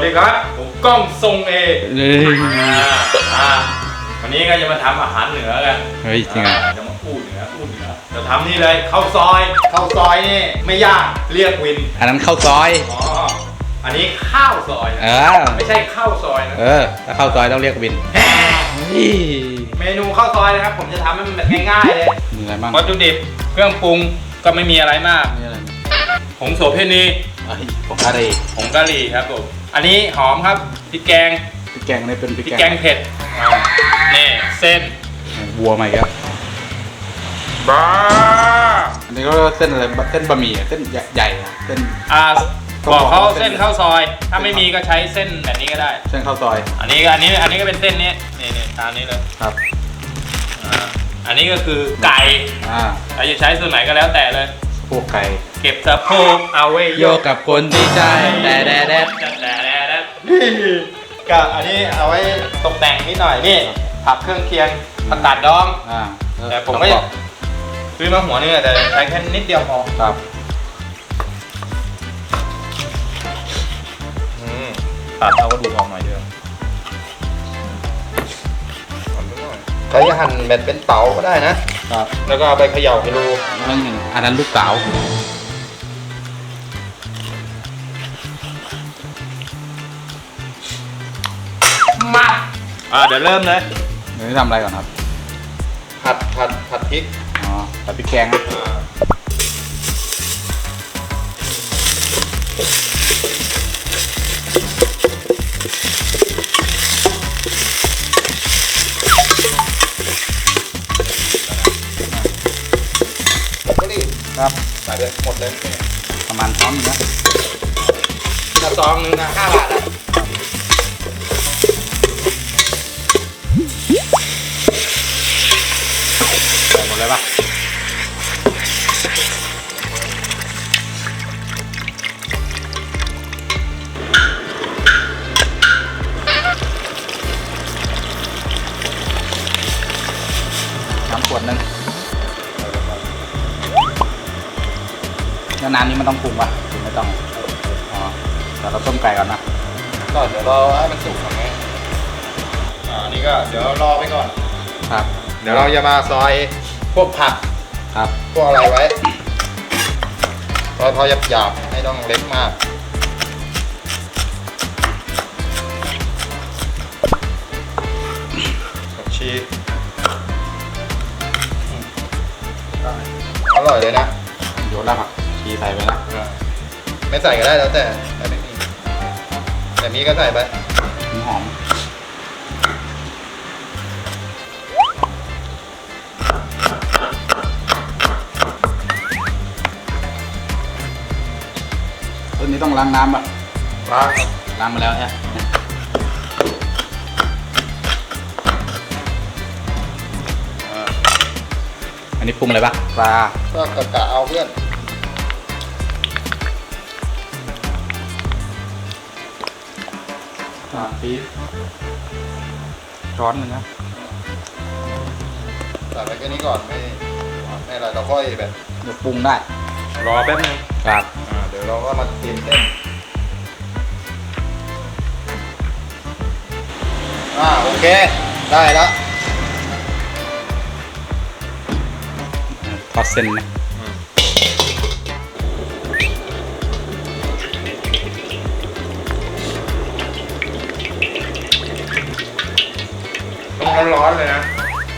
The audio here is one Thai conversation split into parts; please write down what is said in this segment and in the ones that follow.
วัสดีครับผมก้องทรงเอเฮ้ยอ่าอ่าวันนี้ก็จะมาทำอาหารเหนือกันเฮ้ยจริงอะาจะมาพูดเหนือพูดเหนือจะทำนี่เลยข้าวซอยข้าวซอยนี่ไม่ยากเรียกวินอันนั้นข้าวซอยอ๋ออันนี้ข้าวซอยเอนะอไม่ใช่ข้าวซอยนะเออถ้าข้าวซอยต้องเรียกวินเฮ้ยเมนูข้าวซอยนะครับ ผมจะทำให้มันแบบง่ายๆเลยมีอะไรบ้างวัตถุดิบเครื่องปรุงก็ไม่มีอะไรมากมีอะไรเนี่ยผงโสเพณีเฮ้ยผมอะไรผงกะหรี่ครับผม อันนี้หอมครับพริกแกงพริกแกงนี่เป็นพริกพริกแกแกงงเผ็ดอ่านี่เส้นวัวมาอีกแล้วบ้าอันนี้ก็เส้นอะไรเส้นบะหมี่อะเส้นใหญ่ๆอะเส้น อ่าก็บอกเขาบอกว่าเส้เส้นนข้าวซอย ถ้าไม่มีก็ใช้เส้นแบบนี้ก็ได้ เส้นข้าวซอยอันนี้ก็อันนี้อันนี้ก็เป็นเส้นนี้นี่นี่ตามนี้เลยครับอ่าอันนี้ก็คือไก่อ่า เราจะใช้ส่วนไหนก็แล้วแต่เลย พวกไก่เก็บสะโพกเอาไว้โยกกับคนที่ใจแต่แดดแดดแต่แต่แต่ก็อันนี้เอาไว้ตกแต่งนิดหน่อยนี่ผักเครื่องเคียงผักกาดดองอ่าแต่ผมไม่ซื้อมาหัวนึงอะแต่ใช้แค่นิดเดียวพอครับตัดเอากระดูกออกหน่อยเดียว ใครจะหั่นแบบเป็นเต๋าก็ได้นะ ครับแล้วก็เอาไปเขย่าให้ดูนั่นหนึ่งอันนั้นลูกสาวมาอ่าเดี๋ยวเริ่มเลยเดี๋ยวนี้ทำอะไรก่อนครับ ผัดผัดผัดพริกอ๋อแต่พริกแกงนะก็ ส่เลยหมดเลยประมาณช้อนหนึงนะกระซองหนึงนะห้าบาทอะใส่หมดเลยปะ แล้วน้ำนี้มันต้องปรุงปะหรือไม่ต้องอ๋อแต่เราต้มไก่ก่อนนะก็เดี๋ยวรอให้มันสุกก่อนไงอ่าอันนี่ก็เดี๋ยวรอไปก่อน ครับ เดี๋ยวเราจะมาซอยพวกผักครับพวกอะไรไว้ซอยพอหยาบๆไม่ต้องเล็กมากผักชีอร่อยเลยนะ โยนรากผัก ชีใส่ไปนะไม่ใส่ก็ได้แล้วแต่แต่ไม่มีแต่มีก็ใส่ไปหอมต้นนี้ต้องล้างน้ำป่ะล้างล้างมาแล้วใช่ไหมอันนี้ปรุงอะไรปะปลาก็กะกะเอาเพื่อน หาปีร้อนหนึงนะใส่ไปแค่นี้ก่อนไม่ไม่อะไรเราค่อยแบบเดี๋ยวปรุงได้ รอแป๊บนึงครับอ่าเดี๋ยวเราก็มาเตรียมเส้นอ่าโอเค ได้แล้ว ทอดเส้นนะ ร้อนๆเลยนะ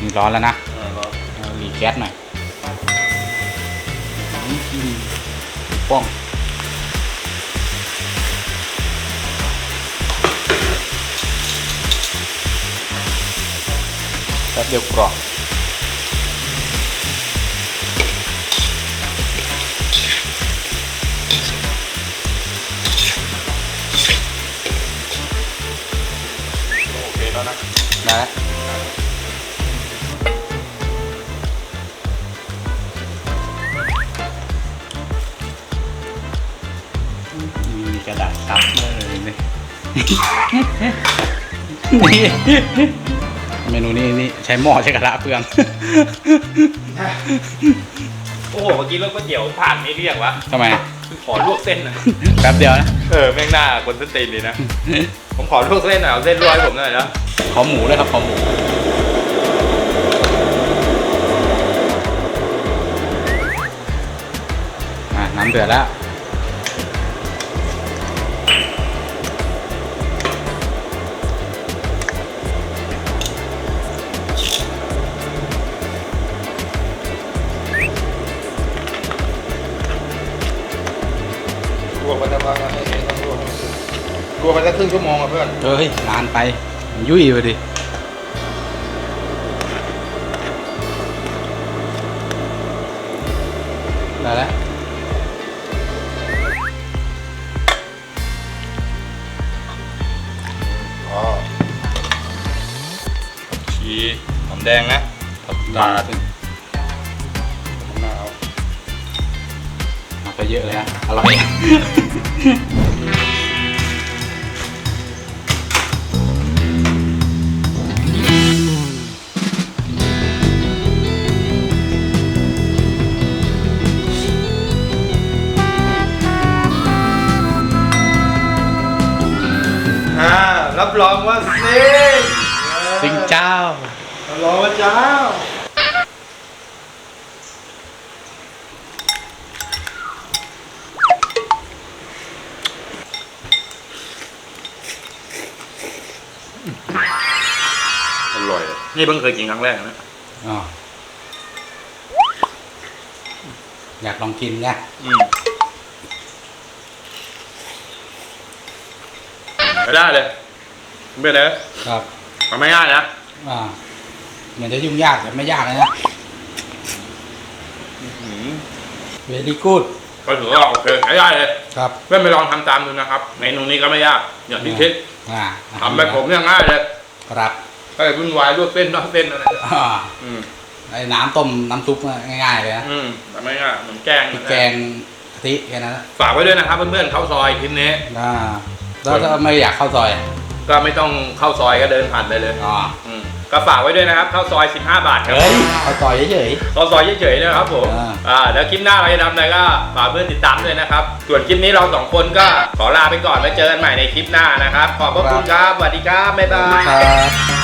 มีร้อนแล้วนะอ่าร้อนเอาหลีแก๊สหน่อยอืมป้องแป๊บเดียวกรอบโอเคแล้วนะได้ เมนูนี้นี่ใช้หม้อใช้กระทะเปลือง โอ้โห เมื่อกี้รถก๋วยเตี๋ยวผ่านไม่เรียกวะทำไมคือขอลวกเส้นหน่อยแป๊บเดียวนะ เออ แม่งหน้าคนสนตีนดีนะ ผมขอลวกเส้นหน่อยเอาเส้นลวกให้ผมหน่อยนะ ขอหมูด้วยครับ ขอหมู อะ น้ำเดือดแล้ว ชั่วโมงอะเพื่อนเฮ้ยนานไปมันยุ่ยไปดิได้แล้วอ๋อชีหอมแดงนะตาดมะนาวมาไปเยอะเลยนะอร่อย รับรองว่าซิงสิงเจ้า รับรองว่าเจ้า อร่อยนี่เพิ่งเคยกินครั้งแรกนะอ๋ออยากลองกินไงอืมไม่ได้เลย ไม่ได้เลยครับมันไม่ง่ายนะอ่าเหมือนจะยุ่งยากแต่ไม่ยากเลยนะ very good ก็ถือว่าโอเคใช้ได้เลยครับเพื่อนไปลองทำตามดูนะครับเมนูนี้ก็ไม่ยากอย่างที่คิดอ่าทำแบบผมเนี่ยง่ายเลยครับก็เลยวุ่นวายลวกเส้นนอกเส้นนั่นแหละอ่าอืมไอ้น้ำต้มน้ำซุปง่ายๆเลยนะอืมแต่ไม่ง่ายเหมือนแกงพริกแกงกะทิแค่นั้นนะฝากไว้ด้วยนะครับเพื่อนๆเข้าซอยคลิปนี้อ่าแล้วถ้าไม่อยากเข้าซอย ก็ไม่ต้องเข้าซอยก็เดินผ่านไปเลยอ๋ออืมก็ฝากไว้ด้วยนะครับ เข้าซอย 15 บาทครับ เฮ้ยเข้าซอยเฉย เข้าซอยเฉยๆนะครับผมอ่า อ่าแล้วคลิปหน้าเราจะทำอะไรก็ฝากเพื่อนติดตามด้วยนะครับ ส่วนคลิปนี้เราสองคนก็ขอลาไปก่อนไว้เจอกันใหม่ในคลิปหน้านะครับ ขอบพระคุณครับสวัสดีครับบ๊ายบาย ๆครับ